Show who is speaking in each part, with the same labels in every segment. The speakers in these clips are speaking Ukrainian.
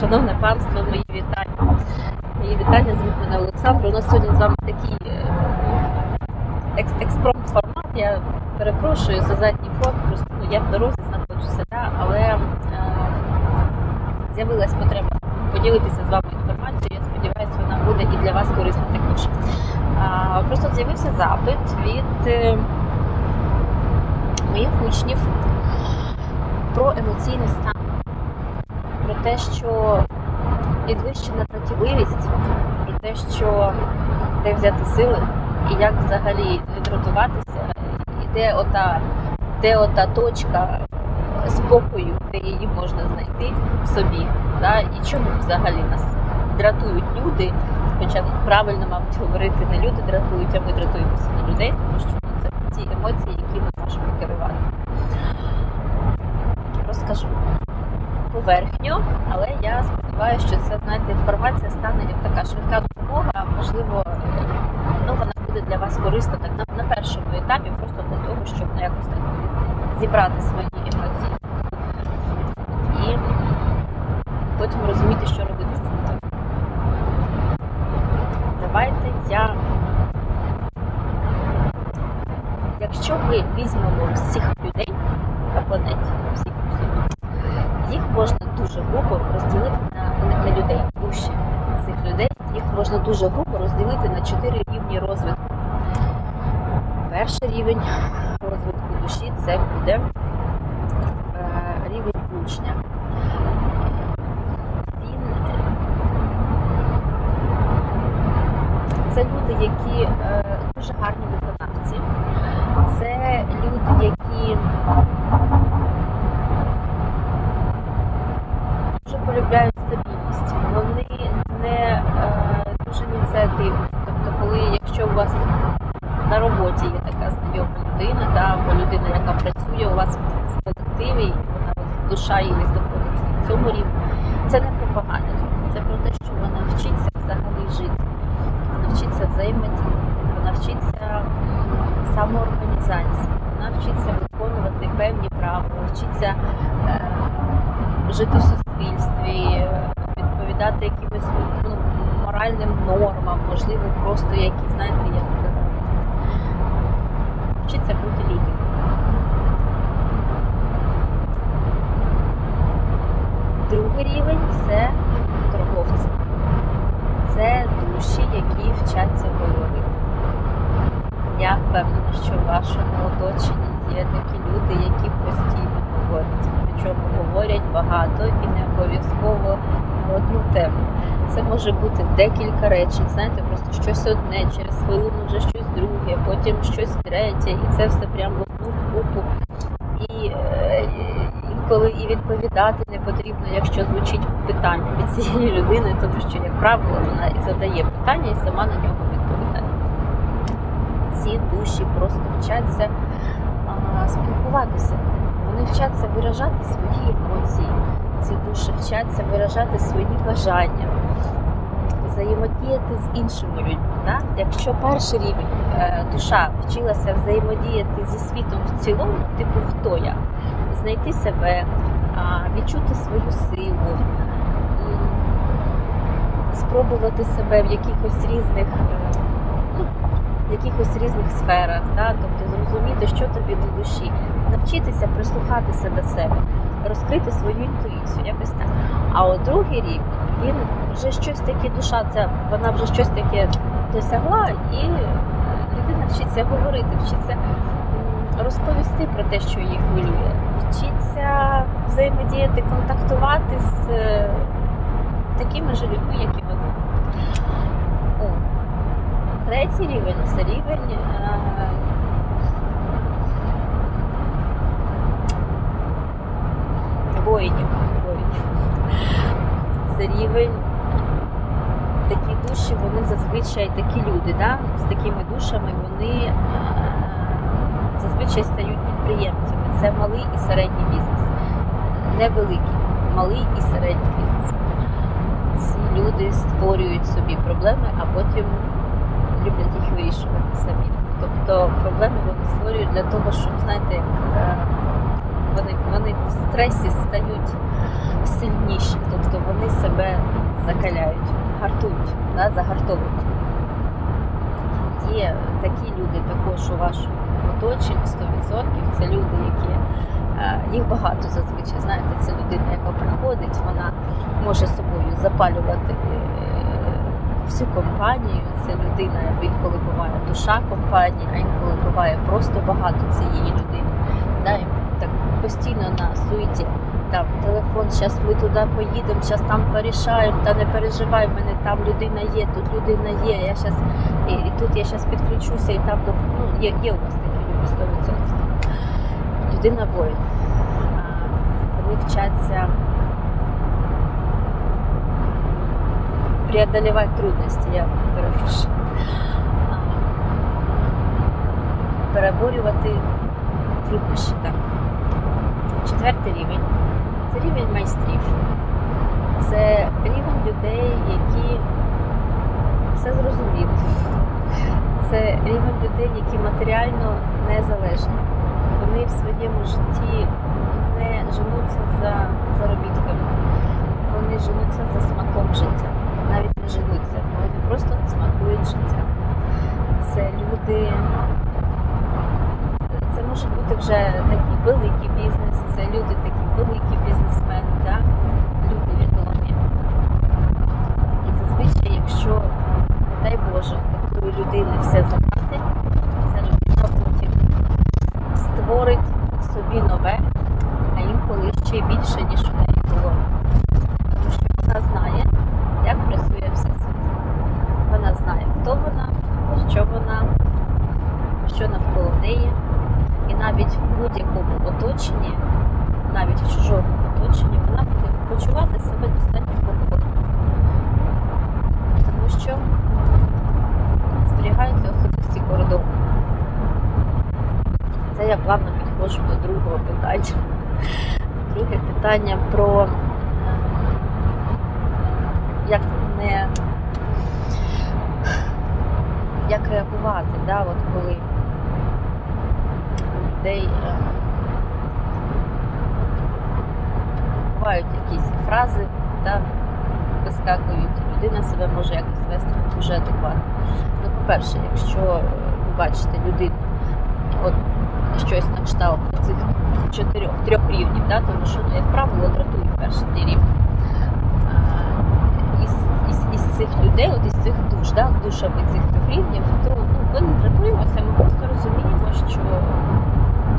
Speaker 1: Шановне панство, мої вітання. Мої вітання звуть мене Олександр. У нас сьогодні з вами такий е, екс- експромт формат. Я перепрошую за задній фон, просто ну, я в дорозі знаходжуся, да, але е, з'явилась потреба поділитися з вами інформацією. Я сподіваюся, вона буде і для вас корисна також. А, просто з'явився запит від е, моїх учнів про емоційний стан те, що підвищена працьовитість, про те, що де взяти сили і як взагалі відрятуватися, і де ота, де ота точка спокою, де її можна знайти в собі, да? і чому взагалі нас дратують люди. Хоча правильно, мабуть, говорити не люди дратують, а ми дратуємося на людей, тому що ну, це ті емоції, які ми можемо керувати. Розкажу поверхню, але я сподіваюся, що це знаєте, інформація стане як така швидка допомога. Можливо, ну вона буде для вас корисна так на, на першому етапі, просто для того, щоб ну, якось так зібрати свої емоції і потім розуміти, що робити з цим. Давайте я. Якщо ми візьмемо всіх людей на планеті, всіх абсолютно, їх можна дуже грубо розділити на, на, людей, душі цих людей. Їх можна дуже грубо розділити на чотири рівні розвитку. Перший рівень розвитку душі це буде е, рівень учня. Це люди, які е, дуже гарні виконавці. Це люди, які дуже полюбляють стабільність. Вони не е, дуже ініціативні. Тобто, коли якщо у вас на роботі є така знайома людина, да, або людина, яка працює у вас в колективі, і вона душа її знаходиться. На цьому рівні, це не про погане, це про те, що вона вчиться взагалі жити, вона вчиться взаємодіяти, вона вчиться самоорганізації, вона вчиться виконувати певні правила, вчиться е, жити в суспільстві, відповідати якимось ну, моральним нормам, можливо, просто які, знаєте, як е, вчиться бути людьми. Другий рівень це торговці. Це душі, які вчаться говорити. Я впевнена, що в вашому оточенні є такі люди, які постійно говорять. Причому говорять багато і не обов'язково одну тему. Це може бути декілька речень, знаєте, просто щось одне, через хвилину вже щось друге, потім щось третє, і це все прямо в одну купу. І е, інколи і відповідати не потрібно, якщо звучить питання від цієї людини, тому що, як правило, вона задає питання і сама на нього відповідає. Ці душі просто вчаться а, спілкуватися. Вони вчаться виражати свої емоції. Ці душі вчаться виражати свої бажання, взаємодіяти з іншими людьми. Да? Якщо перший рівень е, душа вчилася взаємодіяти зі світом в цілому, типу хто я, знайти себе, відчути свою силу, спробувати себе в якихось різних. е, ну, в якихось різних сферах, да? тобто зрозуміти, що тобі до душі, навчитися прислухатися до себе, розкрити свою інтуїцію, якось так. А от другий рівень, він вже щось таке, душа, ця, вона вже щось таке досягла, і людина вчиться говорити, вчиться розповісти про те, що її хвилює, вчиться взаємодіяти, контактувати з е, такими ж людьми, як і вона. О. Третій рівень це рівень е, воїнів. Рівень такі душі, вони зазвичай такі люди, да? з такими душами вони е, зазвичай стають підприємцями. Це малий і середній бізнес. Невеликий, малий і середній бізнес. Ці люди створюють собі проблеми, а потім люблять їх вирішувати самі. Тобто проблеми вони створюють для того, щоб, знаєте, е, вони, вони в стресі стають сильніші, тобто вони себе закаляють, гартують, да, загартовують. Є такі люди також у вашому оточенні 100%. Це люди, які е, їх багато зазвичай. Знаєте, це людина, яка приходить, вона може собою запалювати е, всю компанію. Це людина, інколи буває душа компанії, а інколи буває просто багато цієї людини. Да, постійно на суеті. Там телефон, зараз ми туди поїдемо, зараз там порішаємо, та не переживай, в мене там людина є, тут людина є. Я щас, і, і тут я зараз підключуся, і там ну, є, є у вас такі люди 100%. Людина воїн. Вони вчаться преодолевать трудності, я перепрошую. Переборювати труднощі, так. Четвертий рівень це рівень майстрів. Це рівень людей, які все зрозуміли. Це рівень людей, які матеріально незалежні. Вони в своєму житті не женуться за заробітками, вони женуться за смаком життя. Навіть не женуться, вони просто смакують життя. Це люди це може бути вже такий великий бізнес, це люди такі великі бізнесмени, да? люди відомі. І зазвичай, якщо, не дай Боже, такої людини все забрати, ця людина потім створить собі нове, а інколи ще більше, ніж у неї було. Тому що вона знає, як працює всесвіт. Вона знає, хто вона, що вона, що навколо неї. І навіть в будь-якому оточенні, навіть в чужому оточенні, вона буде почувати себе достатньо комфортно. Тому що зберігаються особисті кордони. Це я плавно підходжу до другого питання. Друге питання про е, як не як реагувати, да, от коли людей е, бувають якісь фрази, да, вискакують, людина себе може якось вести дуже адекватно. Ну, по-перше, якщо е, ви бачите людину, от щось на кшталт цих чотирьох трьох рівнів, да, тому що, ну, як правило, дратують перші три рівні. Із, цих людей, от із цих душ, да, душами цих трьох рівнів, то ну, ми не дратуємося, ми просто розуміємо, що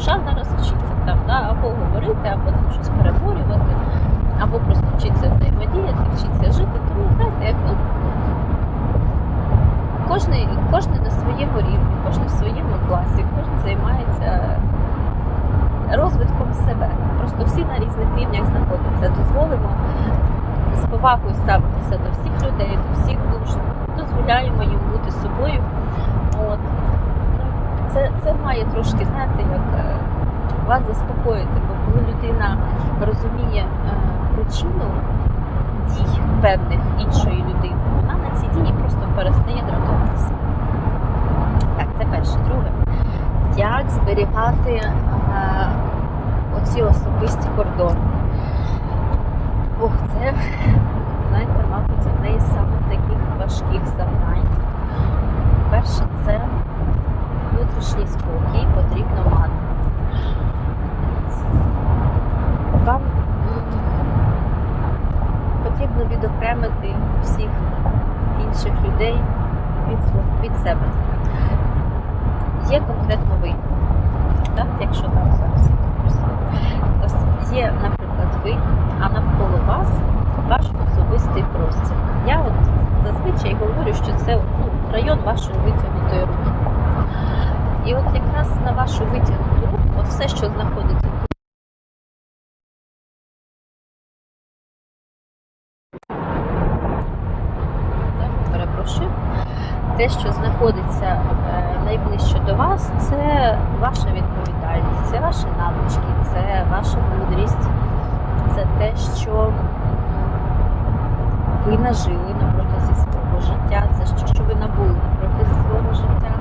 Speaker 1: душа зараз вчиться там, да, або говорити, або там щось переборювати, або просто вчиться взаємодіяти, вчиться жити. Тому знаєте, як ну, кожний, кожний на своєму рівні, кожен в своєму класі, кожен займається розвитком себе. Просто всі на різних рівнях знаходяться. Дозволимо з повагою ставитися до всіх людей, до всіх душ, дозволяємо їм бути собою. От. Це, це має трошки, знаєте, як е, вас заспокоїти, бо коли людина розуміє е, причину дій певних іншої людини, вона на ці дії просто перестає дратуватися. Так, це перше. Друге, як зберігати е, оці особисті кордони? Ох, це, знаєте, мабуть, одне із самих таких важких завдань. Перше, це внутрішній спокій потрібно мати. Вам потрібно відокремити всіх інших людей від, себе. Є конкретно ви, так? якщо так зараз. Ось є, наприклад, ви, а навколо вас ваш особистий простір. Я от зазвичай говорю, що це ну, район вашої витягнутої руки. І от якраз на вашу витягнуту руку, все, що знаходиться перепрошую. Те, що знаходиться е, найближче до вас, це ваша відповідальність, це ваші навички, це ваша мудрість, це те, що ви нажили на протязі свого життя, це що, що ви набули на протязі свого життя,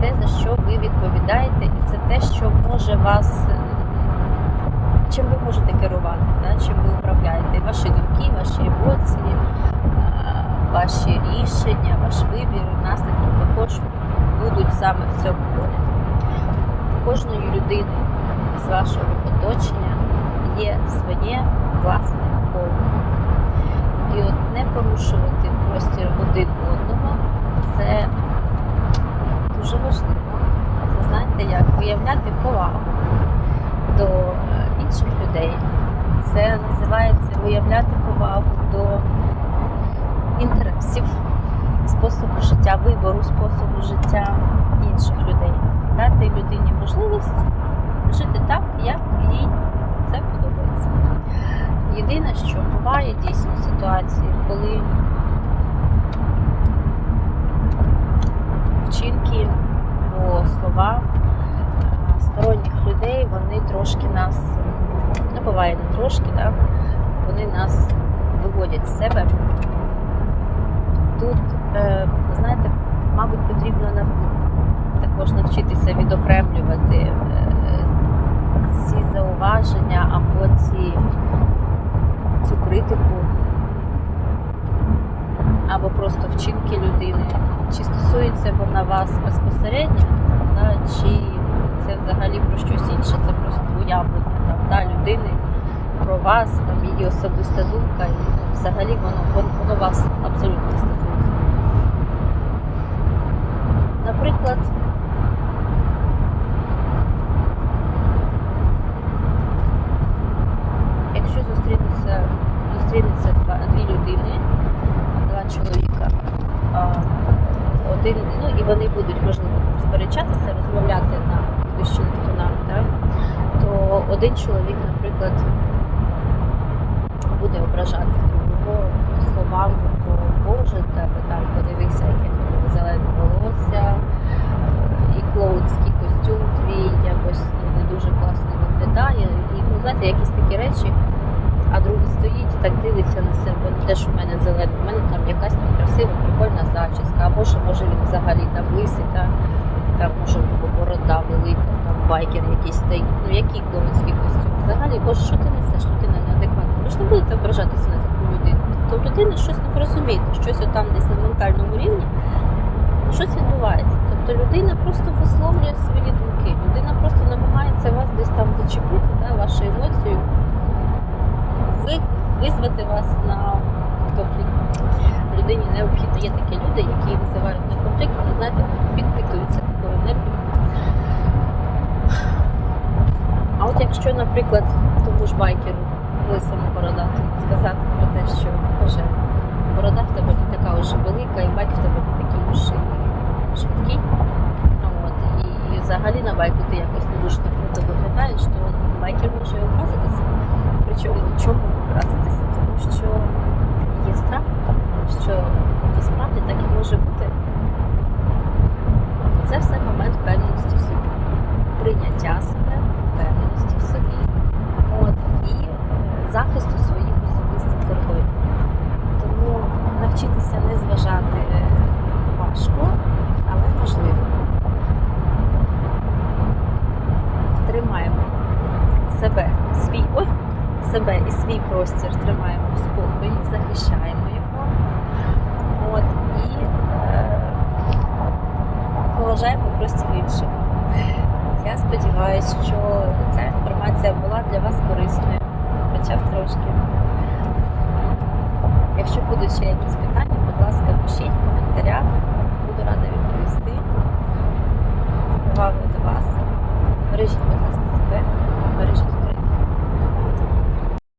Speaker 1: те, за що ви відповідаєте, і це те, що може вас, е, чим ви можете керувати, да? чим ви управляєте, ваші думки, ваші емоції, ваші рішення, ваш вибір, наслідки також будуть саме в цьому полі. Кожної людини з вашого оточення є своє власне коло. І от не порушувати простір один одного це дуже важливо. ви знаєте, як виявляти повагу до е, інших людей. Це називається виявляти повагу до інтересів, способу життя, вибору способу життя інших людей. Дати людині можливість жити так, як їй це подобається. Єдине, що буває дійсно ситуації, коли вчинки або слова е, сторонніх людей, вони трошки нас, ну буває не трошки, так, вони нас виводять з себе. Тут, е, знаєте, мабуть, потрібно нав... також навчитися відокремлювати е, ці зауваження або ці, цю критику, або просто вчинки людини. Чи стосується вона вас безпосередньо, да, чи це взагалі про щось інше, це просто уявлення там, да, людини про вас, там, її особиста думка, і взагалі воно, воно вас абсолютно стосується. Наприклад, якщо зустрінуться, зустрінуться два, дві людини, два чоловіка, а, один, ну і вони будуть, можливо, сперечатися, розмовляти на підвищених тонах, так? то один чоловік, наприклад, буде другого словами про Боже, тебе там подивися, яке тебе зелене волосся, е, і клоунський костюм твій якось ну, не дуже класно виглядає. І ну, знаєте, якісь такі речі, а другий стоїть і так дивиться на себе, те, що в мене зелене, в мене там якась там красива, прикольна зачіска, або що може він взагалі там лисий, та, там може борода велика, там байкер якийсь стоїть. Ну який клоунський костюм? Взагалі, боже, що ти несеш? Людина неадекватна. Ви ж не будете ображатися на таку людину. Тобто в людини щось не порозумієте, щось отам десь на ментальному рівні, щось відбувається. Тобто людина просто висловлює свої думки. Людина просто намагається вас десь там зачепити, да, вашу емоцію, ви, визвати вас на конфлікт. Людині необхідно. Є такі люди, які визивають на конфлікт, вони, знаєте, підпитуються такою енергією. А от якщо, наприклад, тому ж байкеру лисому бородатому сказати про те, що Боже, борода в тебе не така вже велика, і байк в тебе не такий вже швидкий. От, і, і взагалі на байку ти якось не дуже так круто виглядаєш, то байкер може образитися. Причому чому образитися? Тому що є страх, що насправді так і може бути. Це все момент впевненості в собі, прийняття себе, впевненості в собі захисту своїх особистих кордонів. Тому навчитися не зважати е, важко, але можливо. Тримаємо себе, свій ой, себе і свій простір тримаємо в спокої, захищаємо його. От, і е, поважаємо простір інших. Я сподіваюся, що ця інформація була для вас корисною,